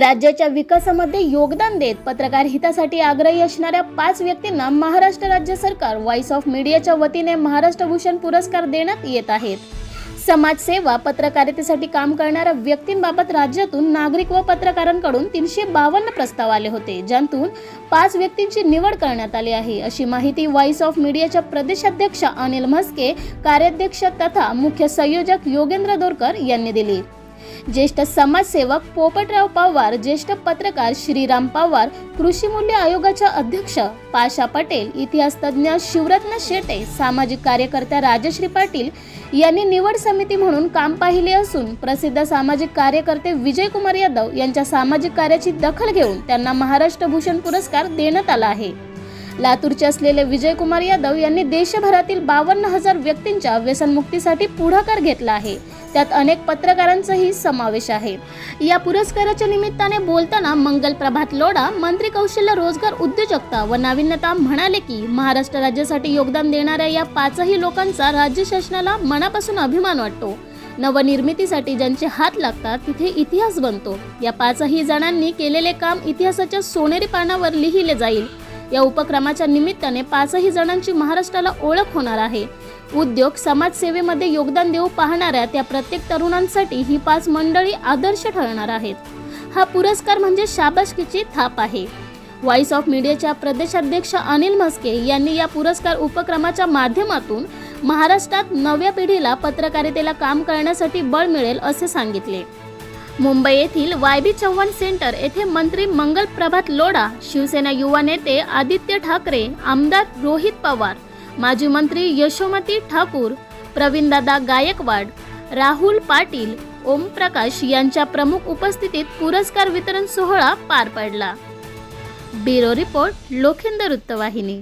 राज्याच्या विकासामध्ये योगदान देत पत्रकार हितासाठी आग्रही असणाऱ्या पाच व्यक्तींना महाराष्ट्र राज्य सरकार व्हॉइस ऑफ मीडियाच्या वतीने महाराष्ट्र भूषण पुरस्कार देण्यात येत आहेत. समाजसेवा पत्रकारितेसाठी काम करणाऱ्या व्यक्तींबाबत राज्यातून नागरिक व पत्रकारांकडून तीनशे बावन्न प्रस्ताव आले होते ज्यातून पाच व्यक्तींची निवड करण्यात आली आहे. अशी माहिती व्हॉइस ऑफ मीडियाच्या प्रदेशाध्यक्ष अनिल म्हस्के कार्याध्यक्ष तथा मुख्य संयोजक योगेंद्र दोरकर यांनी दिली. ज्येष्ठ समाजसेवक पोपटराव पवार ज्येष्ठ पत्रकार श्रीराम पवार कृषी मूल्य आयोगाच्या अध्यक्ष पाशा पटेल इतिहासतज्ञ शिवरत्न शेटे सामाजिक कार्यकर्त्या राजश्री पाटील यांनी निवड समिती म्हणून काम पाहिले असून प्रसिद्ध सामाजिक कार्यकर्ते विजयकुमार यादव यांच्या सामाजिक कार्याची दखल घेऊन त्यांना महाराष्ट्र भूषण पुरस्कार देण्यात आला आहे. लातूरचे असलेले विजयकुमार यादव यांनी देशभरातील बावन्न हजार व्यक्तींच्या व्यसनमुक्तीसाठी पुढाकार घेतला आहे. त्यात अनेक पत्रकारांचाही समावेश आहे. या पुरस्काराच्या निमित्ताने बोलताना मंगल प्रभात लोढा मंत्री कौशल्य रोजगार उद्योजकता व नाविन्यता म्हणाले की महाराष्ट्र राज्यासाठी योगदान देणाऱ्या या पाचही लोकांचा राज्य शासनाला मनापासून अभिमान वाटतो. नवनिर्मितीसाठी ज्यांचे हात लागतात तिथे इतिहास बनतो. या पाचही जणांनी केलेले काम इतिहासाच्या सोनेरी पानावर लिहिले जाईल. या उपक्रमाच्या निमित्ताने पाचही जणांची महाराष्ट्राला ओळख होणार आहे. उद्योग समाजसेवेमध्ये योगदान देऊ पाहणाऱ्या त्या प्रत्येक तरुणांसाठी ही पाच मंडळी आदर्श ठरणार आहेत. हा पुरस्कार म्हणजे शाबासकीची थाप आहे. व्हॉइस ऑफ मीडियाच्या प्रदेशाध्यक्ष अनिल म्हस्के यांनी या पुरस्कार उपक्रमाच्या माध्यमातून महाराष्ट्रात नव्या पिढीला पत्रकारितेला काम करण्यासाठी बळ मिळेल असे सांगितले. मुंबई येथील वाय बी चव्हाण सेंटर येथे मंत्री मंगल प्रभात लोढा शिवसेना युवा नेते आदित्य ठाकरे आमदार रोहित पवार माजी मंत्री यशोमती ठाकूर प्रवीणदादा गायकवाड राहुल पाटील ओमप्रकाश यांच्या प्रमुख उपस्थितीत पुरस्कार वितरण सोहळा पार पडला. ब्युरो रिपोर्ट लोखिंद वृत्तवाहिनी.